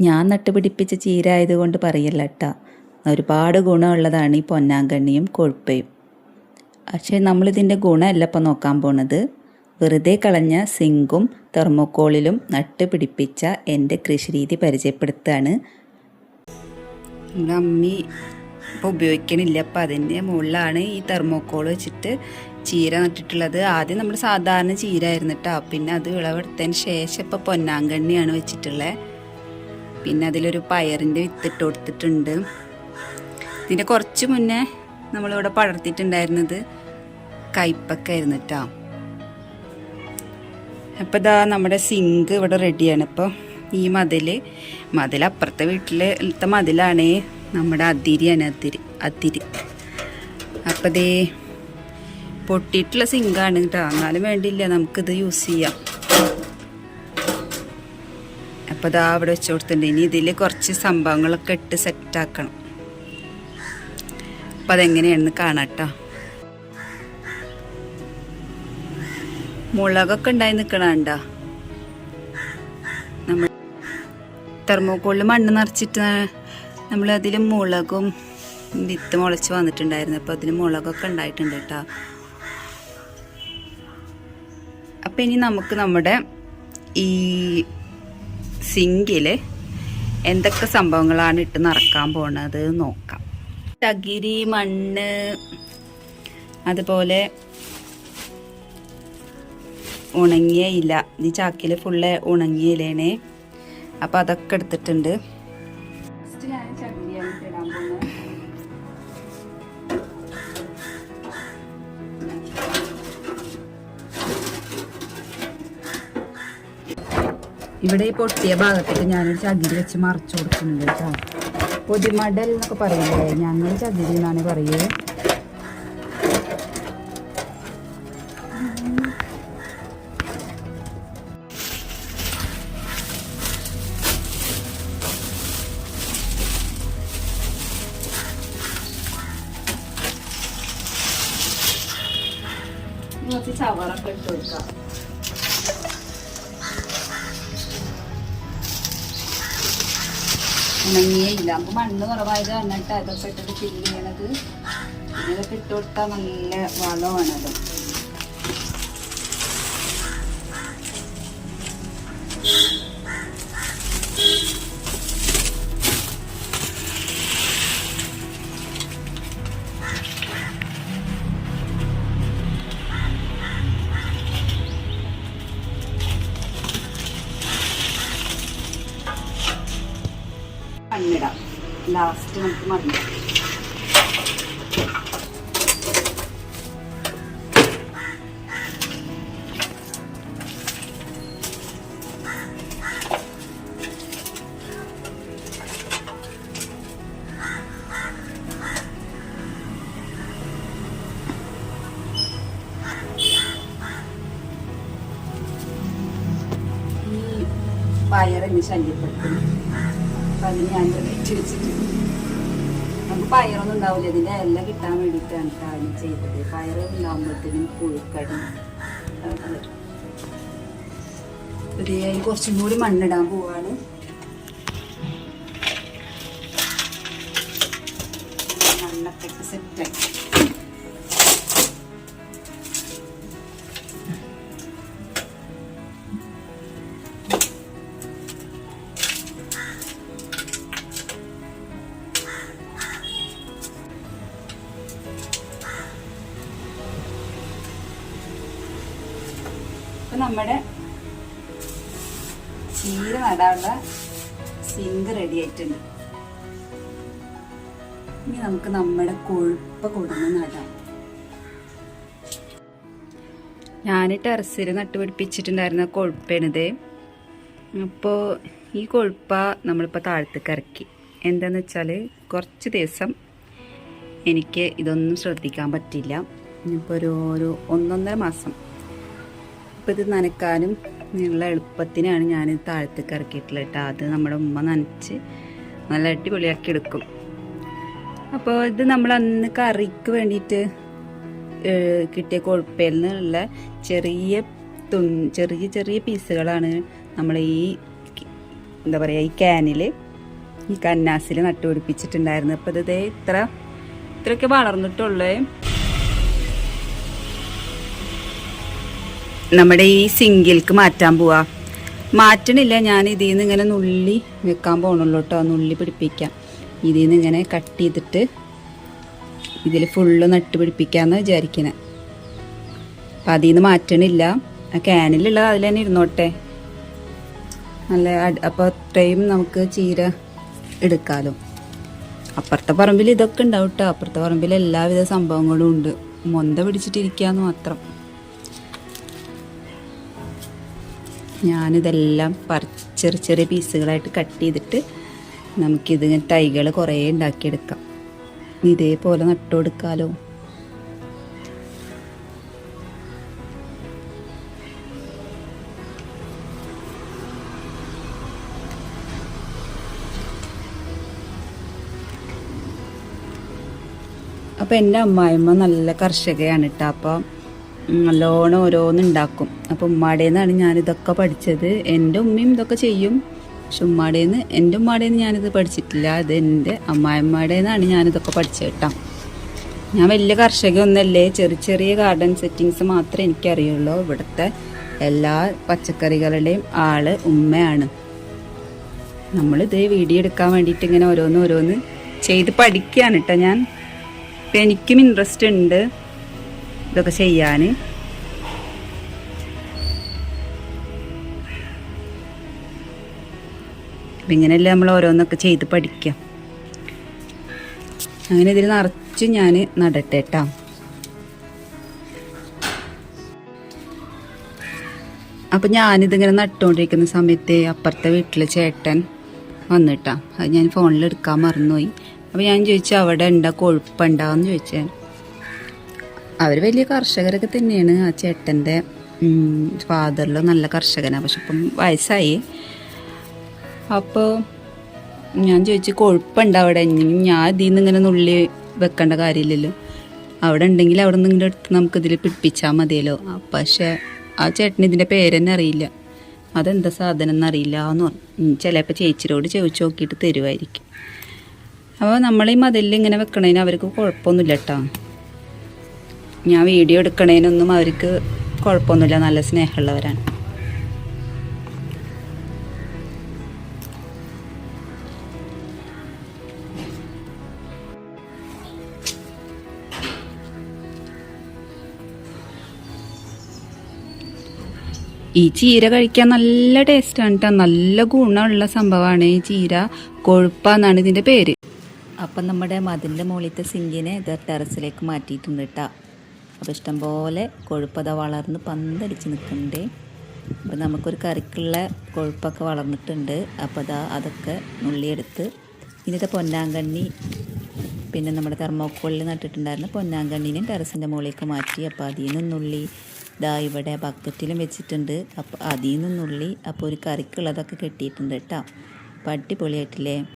ഞാൻ നട്ടുപിടിപ്പിച്ച ചീര ആയതുകൊണ്ട് പറയല്ല കേട്ടോ ഒരുപാട് ഗുണമുള്ളതാണ് ഈ പൊന്നാങ്കണ്ണിയും കൊഴുപ്പയും. പക്ഷേ നമ്മളിതിന്റെ ഗുണമല്ല ഇപ്പം നോക്കാൻ പോണത്. വെറുതെ കളഞ്ഞ സിങ്കും തെർമോക്കോളിലും നട്ട് പിടിപ്പിച്ച എന്റെ കൃഷിരീതി പരിചയപ്പെടുത്തുകയാണ് നമ്മുടെ അമ്മി ഇപ്പോൾ ഉപയോഗിക്കണില്ല. അപ്പം അതിന്റെ മുകളിലാണ് ഈ തെർമോക്കോൾ വെച്ചിട്ട് ചീര നട്ടിട്ടുള്ളത്. ആദ്യം നമ്മൾ സാധാരണ ചീര ആയിരുന്നു കേട്ടോ പിന്നെ അത് വിളവെടുത്തതിന് ശേഷം ഇപ്പോൾ പൊന്നാങ്കണ്ണിയാണ് വെച്ചിട്ടുള്ളത് പിന്നെ അതിലൊരു പയറിന്റെ വിത്തിട്ട് കൊടുത്തിട്ടുണ്ട്. ഇതിന്റെ കുറച്ച് മുന്നേ നമ്മളിവിടെ പടർത്തിയിട്ടുണ്ടായിരുന്നത് കയ്പക്കായിരുന്നു കേട്ടോ അപ്പോൾ ഇതാ നമ്മുടെ സിങ്ക് ഇവിടെ റെഡിയാണ്. ഇപ്പോൾ ഈ മതിൽ മതിൽ അപ്പുറത്തെ വീട്ടിലത്തെ മതിലാണ് നമ്മുടെ അതിരിയാണ് അതിരി അതിരി. അപ്പോൾ ദേ പൊട്ടിയിട്ടുള്ള സിങ്കാണ് കേട്ടോ എന്നാലും വേണ്ടിയില്ല നമുക്കിത് യൂസ് ചെയ്യാം. അപ്പോൾ ഇതാ അവിടെ വെച്ച് കൊടുത്തിട്ടുണ്ട്. ഇനി ഇതിൽ കുറച്ച് സംഭവങ്ങളൊക്കെ ഇട്ട് സെറ്റാക്കണം അപ്പോൾ അതെങ്ങനെയാണെന്ന് കാണാം കേട്ടോ മുളകൊക്കെ ഉണ്ടായി നിൽക്കണുണ്ടോ നമ്മൾ തെർമോക്കോളിൽ മണ്ണ് നിറച്ചിട്ട് നമ്മൾ അതിൽ മുളകും വിത്ത് മുളച്ച് വന്നിട്ടുണ്ടായിരുന്നു. അപ്പോൾ അതിൽ മുളകൊക്കെ ഉണ്ടായിട്ടുണ്ട് കേട്ടോ അപ്പം ഇനി നമുക്ക് നമ്മുടെ ഈ സിങ്കിൽ എന്തൊക്കെ സംഭവങ്ങളാണ് ഇട്ട് നിറക്കാൻ പോണത് നോക്കാം. ചകിരി മണ്ണ് അതുപോലെ ഉണങ്ങിയ ഇല. ഈ ചാക്കിൽ ഫുള്ള് ഉണങ്ങിയ ഇലയാണ്. അപ്പം അതൊക്കെ എടുത്തിട്ടുണ്ട്. ഇവിടെ ഈ പൊട്ടിയ ഭാഗത്തേക്ക് ഞാനൊരു ചകിരി വെച്ച് മറച്ചു കൊടുക്കുന്നുണ്ട് കേട്ടോ. പൊതിമടൽ എന്നൊക്കെ പറയില്ലേ? ഞങ്ങൾ ചകിരി എന്നാണ് പറയുക ചവറൊക്കെ ഇട്ട് കൊടുക്കാം. ഉണങ്ങിയേ ഇല്ല. നമുക്ക് മണ്ണ് കുറവായത് വന്നിട്ട് അതൊക്കെ ഇട്ടിട്ട് ഫില്ല് ചെയ്യണത്. ഇതൊക്കെ ഇട്ട് കൊടുത്താൽ നല്ല വളമാണല്ലോ ലാസ്റ്റ് നമുക്ക് മതി പയറിന് ശല്യപ്പെടുത്തുന്നു അപ്പം അതിന് ഞാൻ വെച്ച് വെച്ചിട്ടുണ്ട്. നമുക്ക് പയറൊന്നും ഉണ്ടാവില്ല. ഇതിന്റെ ഇല കിട്ടാൻ വേണ്ടിയിട്ടാണ് കാര്യം ചെയ്തത്. പയർ ഉണ്ടാകുമ്പോഴത്തേനും പുഴുക്കടി. അതിൽ കുറച്ചും കൂടി മണ്ണിടാൻ പോവാണ്. മണ്ണൊക്കെ സെറ്റായി നമ്മുടെ ചീര നടാനുള്ള സിങ്ക് റെഡി ആയിട്ടുണ്ട്. ഇനി നമുക്ക് നമ്മുടെ കൊഴുപ്പ് കൊടുന്ന് നടാം. ഞാൻ ടെറസിൽ നട്ടുപിടിപ്പിച്ചിട്ടുണ്ടായിരുന്ന കൊഴുപ്പാണിത്. അപ്പോൾ ഈ കൊഴുപ്പ നമ്മളിപ്പോൾ താഴത്തേക്ക് കറക്കി എന്താന്ന് വെച്ചാൽ കുറച്ച് ദിവസം എനിക്ക് ഇതൊന്നും ശ്രദ്ധിക്കാൻ പറ്റില്ല ഇപ്പോൾ ഒരു ഒരു ഒന്നൊന്നര മാസം അപ്പോൾ ഇത് നനക്കാനും ഉള്ള എളുപ്പത്തിനാണ് ഞാൻ താഴത്തേക്ക് ഇറക്കിയിട്ടുള്ളത് കേട്ടോ അത് നമ്മുടെ ഉമ്മ നനച്ച് നല്ല അടിപൊളിയാക്കി എടുക്കും. അപ്പോൾ ഇത് നമ്മൾ അന്ന് കറിക്ക് വേണ്ടിയിട്ട് കിട്ടിയ കൊഴുപ്പയിൽ നിന്നുള്ള ചെറിയ തു ചെറിയ ചെറിയ പീസുകളാണ് നമ്മൾ ഈ എന്താ പറയുക ഈ ക്യാനിൽ ഈ കന്നാസിൽ നട്ടുപിടിപ്പിച്ചിട്ടുണ്ടായിരുന്നു അപ്പോൾ ഇത് ഇത്ര ഇത്രയൊക്കെ വളർന്നിട്ടുള്ളേ. നമ്മുടെ ഈ സിങ്കിൽക്ക് മാറ്റാൻ പോവാ. മാറ്റണില്ല ഞാൻ ഇതിൽ നിന്ന് ഇങ്ങനെ നുള്ളി വെക്കാൻ പോകണുള്ളൂ കേട്ടോ നുള്ളി പിടിപ്പിക്കാം. ഇതിൽ നിന്ന് ഇങ്ങനെ കട്ട് ചെയ്തിട്ട് ഇതിൽ ഫുള്ള് നട്ട് പിടിപ്പിക്കാമെന്ന് വിചാരിക്കണേ. അപ്പം അതിൽ നിന്ന് മാറ്റണില്ല. ആ ക്യാനിലുള്ളത് അതിൽ തന്നെ ഇരുന്നോട്ടെ. നല്ല അപ്പോൾ അത്രയും നമുക്ക് ചീര എടുക്കാലോ. അപ്പുറത്തെ പറമ്പിൽ ഇതൊക്കെ ഉണ്ടാവും കേട്ടോ അപ്പുറത്തെ പറമ്പിൽ എല്ലാവിധ സംഭവങ്ങളും ഉണ്ട്. മൊന്ത പിടിച്ചിട്ടിരിക്കാന്ന് മാത്രം. ഞാനിതെല്ലാം പറി ചെറിയ ചെറിയ പീസുകളായിട്ട് കട്ട് ചെയ്തിട്ട് നമുക്കിത് തൈകൾ കുറേ ഉണ്ടാക്കിയെടുക്കാം. ഇതേപോലെ നട്ടു കൊടുക്കാലോ. അപ്പോൾ എന്റെ അമ്മായിമ്മ നല്ല കർഷകയാണ് കേട്ടോ. അപ്പോൾ നല്ലോണം ഓരോന്ന് ഉണ്ടാക്കും. അപ്പോൾ ഉമ്മാടേന്നാണ് ഞാനിതൊക്കെ പഠിച്ചത്. എന്റെ ഉമ്മയും ഇതൊക്കെ ചെയ്യും. പക്ഷെ ഉമ്മാടേന്ന് എന്റെ ഉമ്മാടേന്ന് ഞാനിത് പഠിച്ചിട്ടില്ല. അത് എന്റെ അമ്മായിമ്മയുടേന്നാണ് ഞാനിതൊക്കെ പഠിച്ചത് കേട്ടോ. ഞാൻ വലിയ കർഷകയൊന്നല്ലേ. ചെറിയ ചെറിയ ഗാർഡൻ സെറ്റിങ്സ് മാത്രമേ എനിക്കറിയുള്ളൂ. ഇവിടുത്തെ എല്ലാ പച്ചക്കറികളുടെയും ആൾ ഉമ്മയാണ്. നമ്മളിത് വീഡിയോ എടുക്കാൻ വേണ്ടിയിട്ട് ഇങ്ങനെ ഓരോന്ന് ഓരോന്ന് ചെയ്ത് പഠിക്കുകയാണ് കേട്ടോ ഞാൻ. ഇപ്പം എനിക്കും ഇൻട്രസ്റ്റ് ഉണ്ട്. ഇതൊക്കെ ചെയ്യാൻ അപ്പം ഇങ്ങനെയല്ലേ നമ്മൾ ഓരോന്നൊക്കെ ചെയ്ത് പഠിക്കാം. അങ്ങനെ ഇതിൽ നിറച്ച് ഞാൻ നടട്ടെ കേട്ടോ അപ്പം ഞാനിതിങ്ങനെ നട്ടുകൊണ്ടിരിക്കുന്ന സമയത്ത് അപ്പുറത്തെ വീട്ടിലെ ചേട്ടൻ വന്നിട്ടാ. അത് ഞാൻ ഫോണിൽ എടുക്കാൻ മറന്നുപോയി. അപ്പോൾ ഞാൻ ചോദിച്ചു അവിടെ ഉണ്ടാ കൊഴുപ്പുണ്ടാവെന്ന്? ചോദിച്ചാൽ അവർ വലിയ കർഷകരൊക്കെ തന്നെയാണ്. ആ ചേട്ടന്റെ ഫാദറിൽ നല്ല കർഷകനാണ് പക്ഷെ ഇപ്പം വയസ്സായി. അപ്പോൾ ഞാൻ ചോദിച്ചു കൊഴുപ്പുണ്ട് അവിടെ. ഞാൻ ഇതിൽ നിന്ന് ഇങ്ങനെ നുള്ളി വെക്കേണ്ട കാര്യമില്ലല്ലോ. അവിടെ ഉണ്ടെങ്കിൽ അവിടെ നിന്ന് ഇങ്ങനെ എടുത്ത് നമുക്ക് ഇതിൽ പിടിപ്പിച്ചാൽ മതിയല്ലോ. പക്ഷെ ആ ചേട്ടന് ഇതിന്റെ പേരെന്നെ അറിയില്ല. അതെന്താ സാധനം എന്നറിയില്ല എന്ന് പറഞ്ഞു. ചിലപ്പോൾ ചേച്ചിയോട് ചോദിച്ചു നോക്കിയിട്ട് തരുമായിരിക്കും അപ്പോൾ നമ്മൾ ഈ മതിലിൽ ഇങ്ങനെ വെക്കണതിന് അവർക്ക് കുഴപ്പമൊന്നുമില്ല കേട്ടോ ഞാൻ വീഡിയോ എടുക്കണേനൊന്നും അവർക്ക് കുഴപ്പമൊന്നുമില്ല. നല്ല സ്നേഹമുള്ളവരാണ്. ഈ ചീര കഴിക്കാൻ നല്ല ടേസ്റ്റാണ് കേട്ടോ നല്ല ഗുണമുള്ള സംഭവമാണ് ഈ ചീര കൊഴുപ്പാന്നാണ് ഇതിന്റെ പേര്. അപ്പം നമ്മുടെ മതിലിന്റെ മുകളിലത്തെ സിങ്കിനെ ഇത് ടെറസിലേക്ക് മാറ്റിയിട്ടുണ്ട് കേട്ടോ അപ്പോൾ ഇഷ്ടംപോലെ കൊഴുപ്പത വളർന്ന് പന്തടിച്ച് നിൽക്കുന്നുണ്ട്. അപ്പോൾ നമുക്കൊരു കറിക്കുള്ള കൊഴുപ്പൊക്കെ വളർന്നിട്ടുണ്ട്. അപ്പോൾ അതാ അതൊക്കെ നുള്ളിയെടുത്ത് ഇന്നത്തെ പൊന്നാങ്കണ്ണി പിന്നെ നമ്മുടെ തെർമോക്കോളിൽ നട്ടിട്ടുണ്ടായിരുന്ന പൊന്നാങ്കണ്ണിനും ടെറസിന്റെ മുകളിലേക്ക് മാറ്റി അപ്പോൾ അതിൽ നിന്നുള്ളി ഇതാ ഇവിടെ ബക്കറ്റിലും വെച്ചിട്ടുണ്ട്. അപ്പോൾ അതിൽ നിന്നുള്ളി അപ്പോൾ ഒരു കറിക്കുള്ളതൊക്കെ കെട്ടിയിട്ടുണ്ട് കേട്ടോ. അപ്പോൾ അടിപൊളിയായിട്ടില്ലേ?